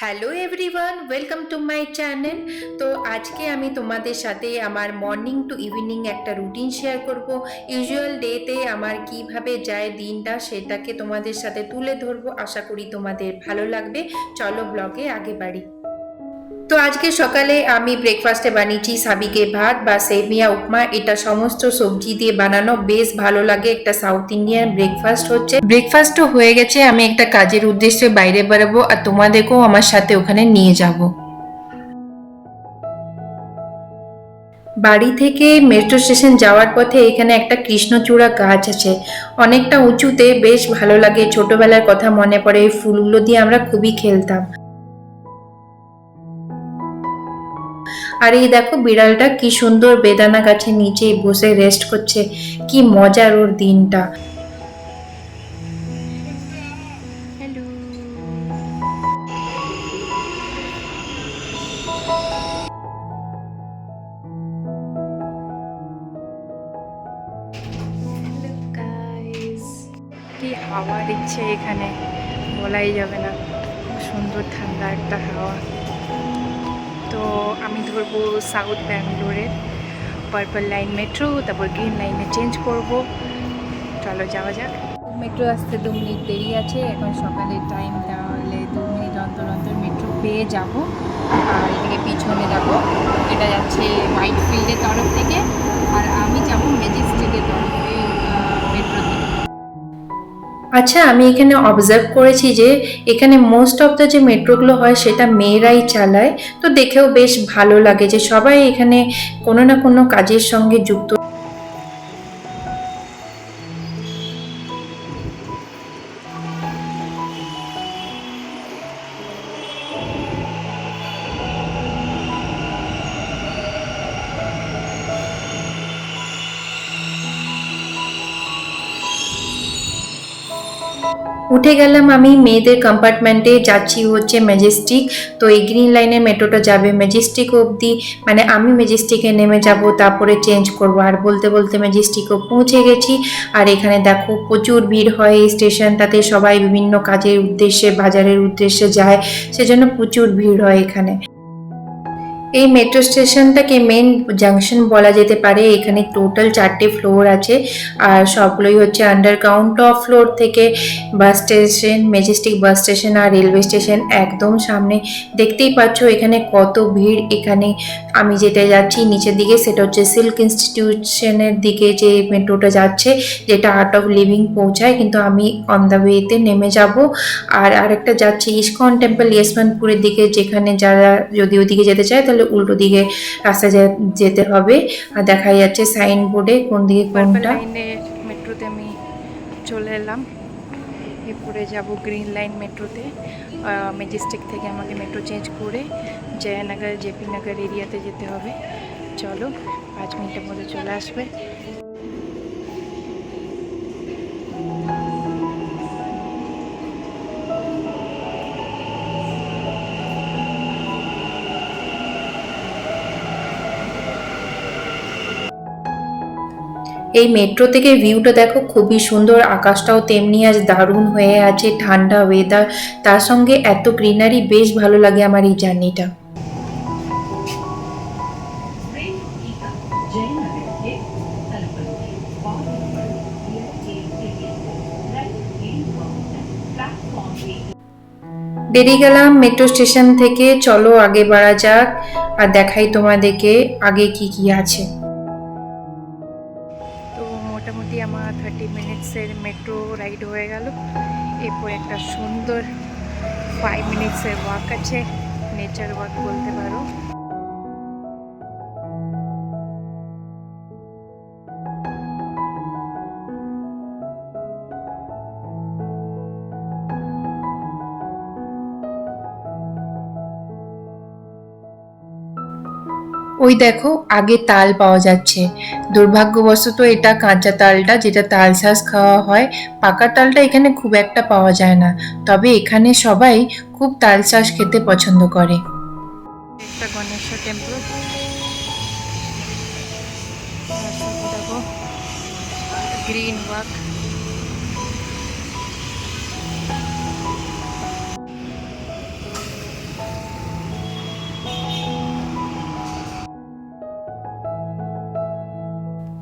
Hello everyone welcome to my channel তো আজকে আমি তোমাদের সাথে আমার মর্নিং টু ইভিনিং একটা রুটিন শেয়ার করব। ইউজুয়াল ডেতে আমার কীভাবে যায় দিনটা সেটাকে তোমাদের সাথে তুলে ধরবো। আশা করি তোমাদের ভালো লাগবে। চলো ব্লগে আগে বাড়ি। তো আজকে সকালে আমি ব্রেকফাস্টে বানিয়েছি সাবিকে ভাত বা সেমিয়া উপমা। এটা সমস্ত সবজি দিয়ে বানানো। বেশ ভালো লাগে। একটা সাউথ ইন্ডিয়ান ব্রেকফাস্ট হচ্ছে। ব্রেকফাস্টও হয়ে গেছে। আমি একটা কাজের উদ্দেশ্যে বাইরে বেরোবো আর তোমাদেরকেও আমার সাথে ওখানে নিয়ে যাব। বাড়ি থেকে মেট্রো স্টেশন যাওয়ার পথে এখানে একটা কৃষ্ণচূড়া গাছ আছে। অনেকটা উঁচুতে বেশ ভালো লাগে। ছোটবেলার কথা মনে পড়ে। এই ফুলগুলো দিয়ে আমরা খুবই খেলতাম। আর এই দেখো বিড়ালটা কি সুন্দর বেদানা গাছের নিচে বসে রেস্ট করছে। কি মজার ওর দিনটা। কি হাওয়া দিচ্ছে এখানে, বলাই যাবে না। সুন্দর ঠান্ডা একটা হাওয়া। তো আমি ধরবো সাউথ ব্যাঙ্গালোরের পার্পল লাইন মেট্রো তারপর গ্রিন লাইনে চেঞ্জ করব। চলো যাওয়া যাক। মেট্রো আসতে দু মিনিট দেরি আছে, এখন সকালের টাইম তাহলে দু মিনিট অন্তর অন্তর মেট্রো পেয়ে যাব। আর এদিকে পিছনে যাব এটা যাচ্ছে হোয়াইট ফিল্ডের তরফ থেকে। আর আমি যাব ম্যাজিস্ট্রিকের তরফে মেট্রোতে আচ্ছা আমি এখানে অবজার্ভ করেছি যে এখানে মোস্ট অফ দ্য যে মেট্রোগুলো হয় সেটা মেয়েরাই চালায়। তো দেখেও বেশ ভালো লাগে যে সবাই এখানে কোনো না কোনো কাজের সঙ্গে যুক্ত। উঠে গেলাম আমি, মেয়েদের কম্পার্টমেন্টে যাচ্ছি হচ্ছে ম্যাজেস্টিক তো এই গ্রিন লাইনের মেট্রোটা যাবে। ম্যাজেস্টিক অবধি মানে আমি ম্যাজেস্টিকে নেমে যাব, তারপরে চেঞ্জ করব। আর বলতে বলতে ম্যাজেস্টিকও পৌঁছে গেছি। আর এখানে দেখো প্রচুর ভিড় হয় এই স্টেশনটাতে, সবাই বিভিন্ন কাজের উদ্দেশ্যে, বাজারের উদ্দেশ্যে যায়, সেজন্য প্রচুর ভিড় হয় এখানে। এই মেট্রো স্টেশনটাকে মেন জাংশন বলা যেতে পারে। এখানে টোটাল চারটে ফ্লোর আছে। আর সবগুলোই হচ্ছে আন্ডারগ্রাউন্ড টপ ফ্লোর থেকে bus station Majestic bus station আর রেলওয়ে স্টেশন একদম সামনে। দেখতেই পাচ্ছ এখানে কত ভিড়। এখানে আমি যেটা যাচ্ছি নিচের দিকে, সেটা হচ্ছে সিল্ক ইনস্টিটিউশনের দিকে যে মেট্রোটা যাচ্ছে, যেটা আর্ট অফ লিভিং পৌঁছায়। কিন্তু আমি অন দ্য ওয়েতে নেমে যাব। আর আরেকটা যাচ্ছে ইস্কন টেম্পল ইয়েসমানপুরের দিকে, যেখানে যারা যদি ওদিকে যেতে চায় তাহলে উল্টো দিকে রাস্তা যেতে হবে। আর দেখা যাচ্ছে সাইন বোর্ডে কোন দিকে কোনটা। মেট্রোতে আমি চলে এলাম। এরপরে যাব গ্রিন লাইন মেট্রোতে। মেজেস্টিক থেকে আমাকে মেট্রো চেঞ্জ করে জয়ানগর, জেপি নগর এরিয়াতে যেতে হবে। চলো, পাঁচ মিনিটের মধ্যে চলে আসবে। এই মেট্রো থেকে ভিউটা দেখো, খুবই সুন্দর। আকাশটাও তেমনি আজ দারুণ হয়ে আছে, ঠান্ডা ওয়েদার তার সঙ্গে এত গ্রিনারি বেশ ভালো লাগে আমার এই জার্নিটা দেরি গেলাম মেট্রো স্টেশন থেকে, চলো আগে বাড়া যাক, আর দেখাই তোমাদেরকে আগে কি কি আছে। মিনিটসের মেট্রো রাইড হয়ে গেল। এরপর একটা সুন্দর ফাইভ মিনিটসের ওয়াক আছে। নেচার ওয়াক বলতে পারো। ওই দেখো, আগে তাল পাওয়া যাচ্ছে। দুর্ভাগ্যবশত এটা কাঁচা তালটা, যেটা তাল শাঁস খাওয়া হয়, পাকা তালটা এখানে খুব একটা পাওয়া যায় না। তবে এখানে সবাই খুব তাল শাঁস খেতে পছন্দ করে। গ্রিন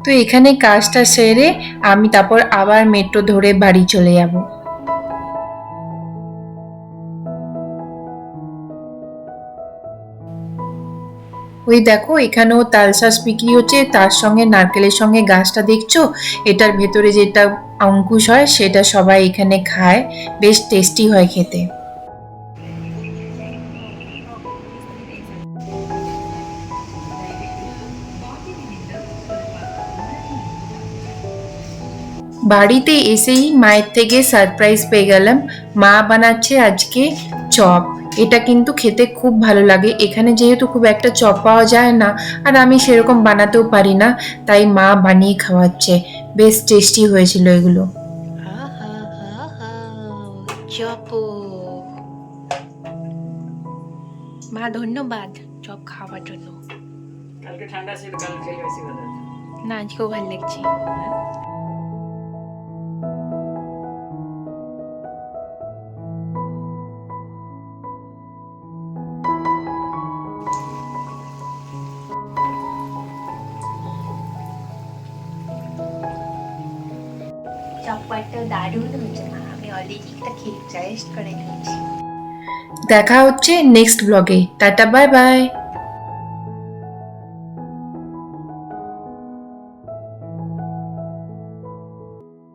তো এখানে কাজটা সেরে আমি তারপর আবার মেট্রো ধরে বাড়ি চলে যাব। ওই দেখো, এখানেও তালশাঁস বিক্রি হচ্ছে, তার সঙ্গে নারকেলের সঙ্গে গাছটা দেখছ? এটার ভেতরে যেটা অঙ্কুশ হয়, সেটা সবাই এখানে খায়, বেশ টেস্টি হয় খেতে। বাড়িতে এসেই মায়ের থেকে সারপ্রাইজ পেয়ে গেলাম। মা বানাচ্ছে আজকে চপ। এটা কিন্তু খেতে খুব ভালো লাগে। এখানে যেহেতু খুব একটা চপ পাওয়া যায় না আর আমি সেরকম বানাতেও পারি না তাই মা বানিয়ে খাওয়াচ্ছে। বেশ টেস্টি হয়েছিল এগুলো। চপ মা ধন্যবাদ চপ খাওয়ার জন্য। কালকে ঠান্ডা ছিল না আজকেও ভালো লাগছে। আমি অলরেডি দেখা হচ্ছে নেক্সট ব্লগে টাটা বাই বাই